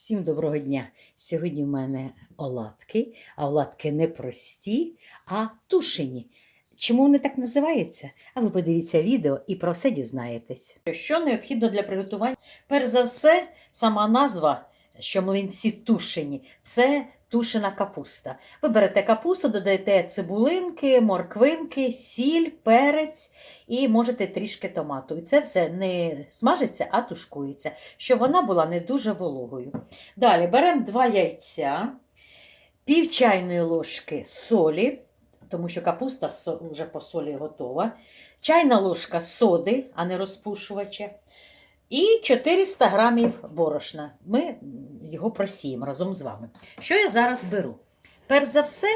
Всім доброго дня! Сьогодні в мене оладки, а оладки не прості, а тушені. Чому вони так називаються? А ви подивіться відео і про все дізнаєтесь. Що необхідно для приготування? Перш за все, сама назва, що млинці тушені, це тушена капуста. Ви берете капусту, додаєте цибулинки, морквинки, сіль, перець і можете трішки томату. І це все не смажиться, а тушкується, щоб вона була не дуже вологою. Далі беремо два яйця, пів чайної ложки солі, тому що капуста вже по солі готова, чайна ложка соди, а не розпушувача, і 400 грамів борошна. Ми його просіємо разом з вами. Що я зараз беру? Перш за все,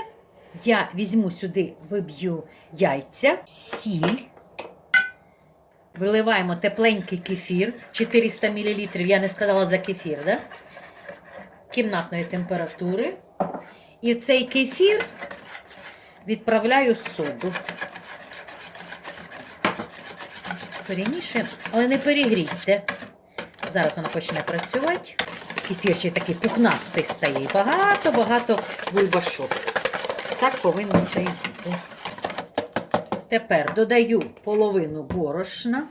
я візьму сюди, виб'ю яйця, сіль. Виливаємо тепленький кефір 400 мл. Я не сказала за кефір, да? кімнатної температури. І цей кефір відправляю соду. Перемішуємо, але не перегрійте. Зараз вона почне працювати. Кефір ще такий пухнастий стає. Багато-багато бульбашок. Так повинно все бути. Тепер додаю половину борошна.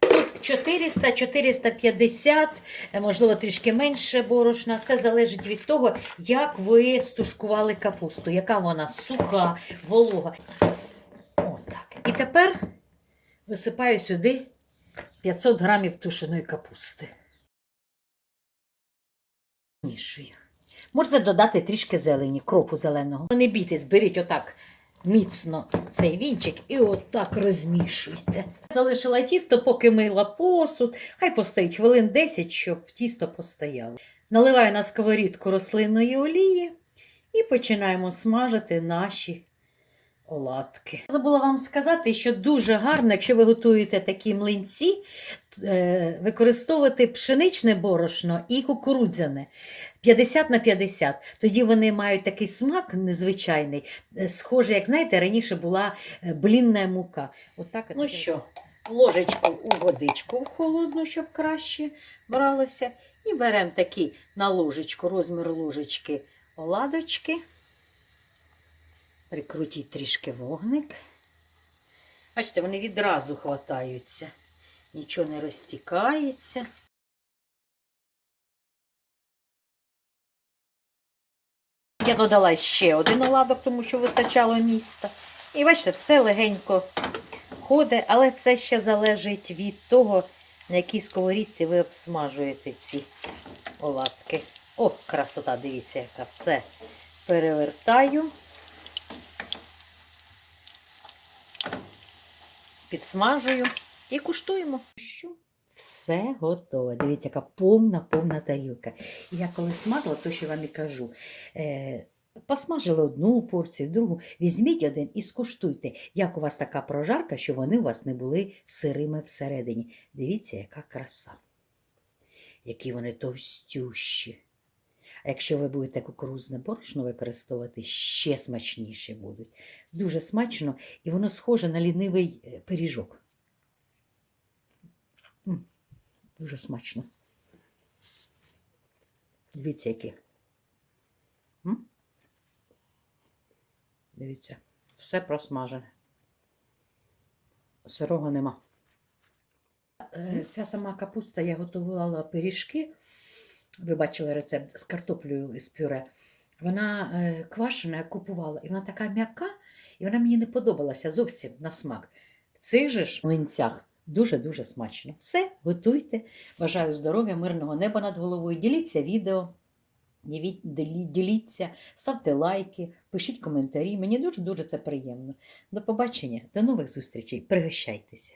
Тут 400-450, можливо, трішки менше борошна. Це залежить від того, як ви стушкували капусту, яка вона суха, волога. Тепер висипаю сюди 500 грамів тушеної капусти. Мішую. Можете додати трішки зелені, кропу зеленого. Не бійтесь, беріть отак міцно цей вінчик і отак розмішуйте. Залишила тісто, поки мила посуд. Хай постоїть хвилин 10, щоб тісто постояло. Наливаю на сковорідку рослинної олії і починаємо смажити наші оладки. Забула вам сказати, що дуже гарно, якщо ви готуєте такі млинці, е, використовувати пшеничне борошно і кукурудзяне 50 на 50. Тоді вони мають такий смак незвичайний, е, схожий, як знаєте, раніше була е, блінна мука. Отак, ну що, ложечку у водичку в холодну, щоб краще бралося. І беремо такі на ложечку, розмір ложечки оладочки. Прикрутіть трішки вогник. Бачите, вони відразу хватаються, нічого не розтікається. Я додала ще один оладок, тому що вистачало міста. І бачите, все легенько ходить, але це ще залежить від того, на якій сковорідці ви обсмажуєте ці оладки. О, красота, дивіться, яка все перевертаю. Підсмажую і куштуємо. Що? Все готове. Дивіться, яка повна повна тарілка. І я коли смажила, то що вам і кажу. Е, Посмажили одну порцію, другу. Візьміть один і скуштуйте, як у вас така прожарка, що вони у вас не були сирими всередині. Дивіться, яка краса. Які вони товстющі. А якщо ви будете кукурузне борошно використовувати, ще смачніші будуть. Дуже смачно і воно схоже на лінивий е, пиріжок. Дуже смачно. Дивіться, які. Дивіться, все просмажене. Сирого нема. Е, Ця сама капуста я готувала пиріжки. Ви бачили рецепт з картоплею з пюре. Вона е, квашена, я купувала, і вона така м'яка, і вона мені не подобалася зовсім на смак. В цих же ж млинцях дуже-дуже смачно. Все, готуйте. Бажаю здоров'я, мирного неба над головою. Діліться відео, ділі- ділі- діліться, ставте лайки, пишіть коментарі. Мені дуже-дуже це приємно. До побачення, до нових зустрічей. Пригощайтеся.